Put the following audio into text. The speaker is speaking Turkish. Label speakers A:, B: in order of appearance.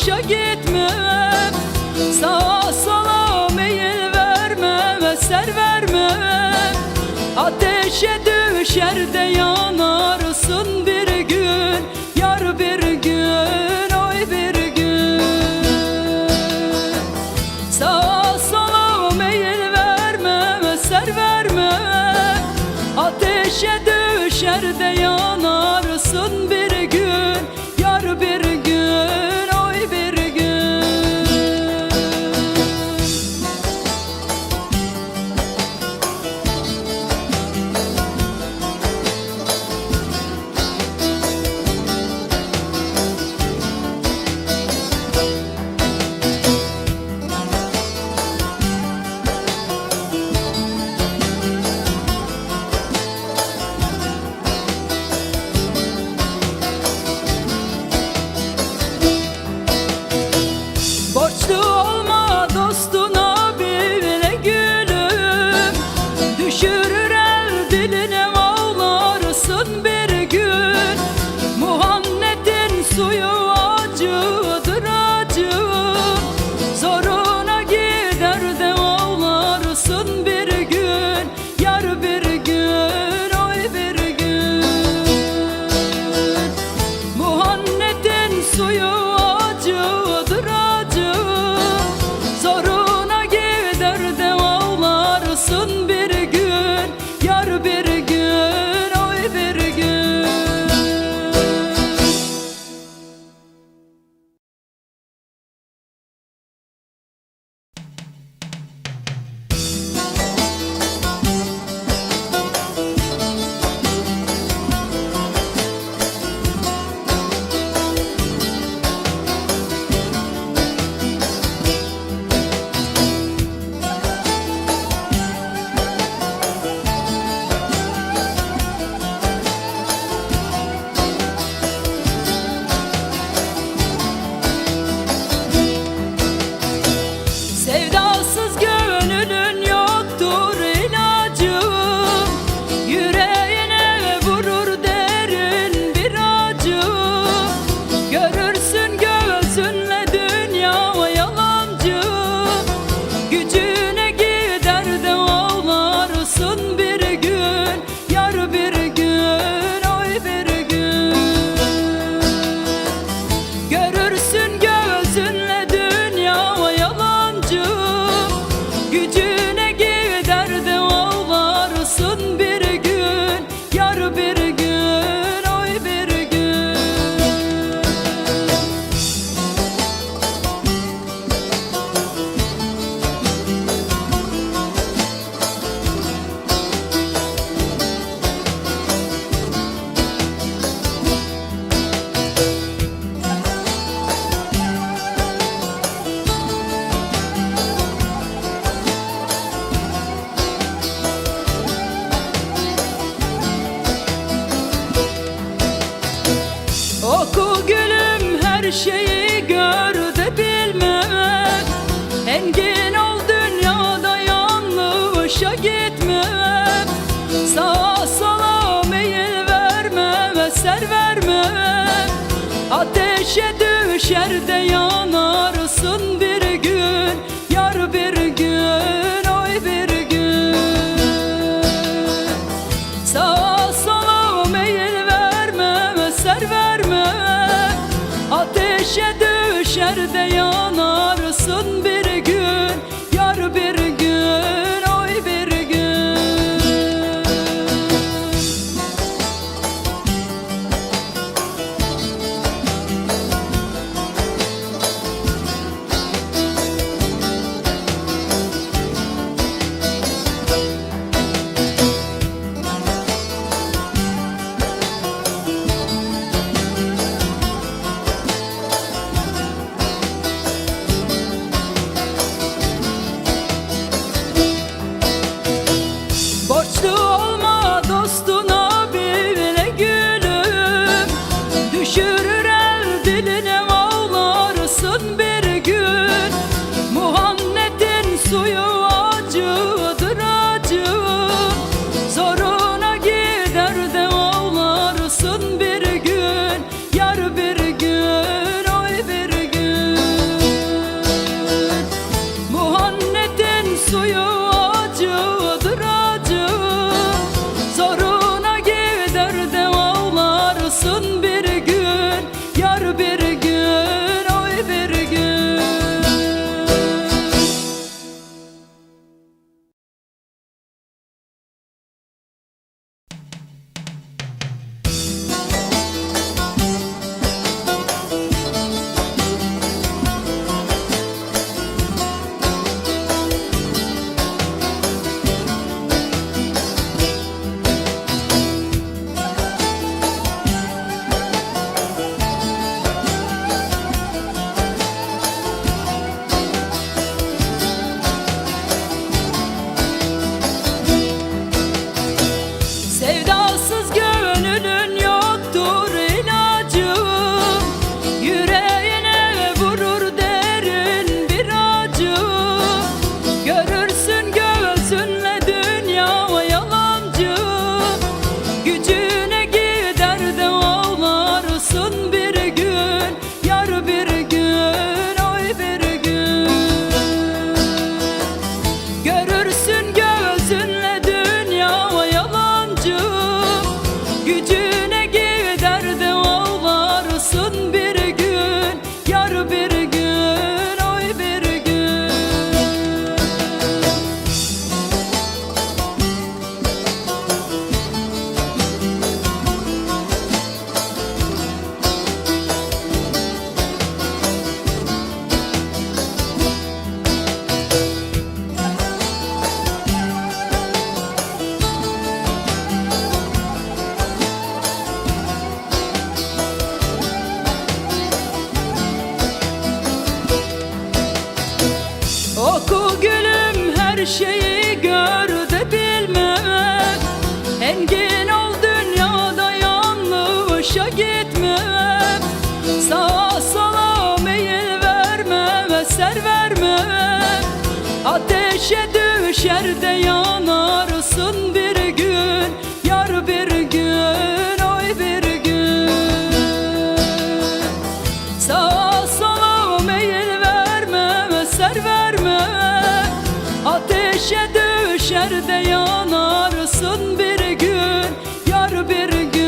A: boşa gitmem Sağa sola meyil vermem Eser vermem Ateşe düşer de yanarsın bir gün. Yar bir gün, oy bir gün. Sağa sola meyil vermem Eser vermem Ateşe düşer de yanarsın bir gitme Sağa sola meyil verme ve ser verme Ateşe düşer de yanarsın bir gün. Yar bir gün oy bir gün. Sağa sola meyil verme ser verme Ateşe düşer de yanarsın şeyi gör de bilmem Engin ol dünyada yanlışa gitmem Sağa sola meyil vermem eser vermem Ateşe düşer de yanarsın bir gün. Yar bir gün oy bir gün. Sağa sola meyil vermem eser vermem Ateşe düşer de yanarsın bir gün. Yar bir gün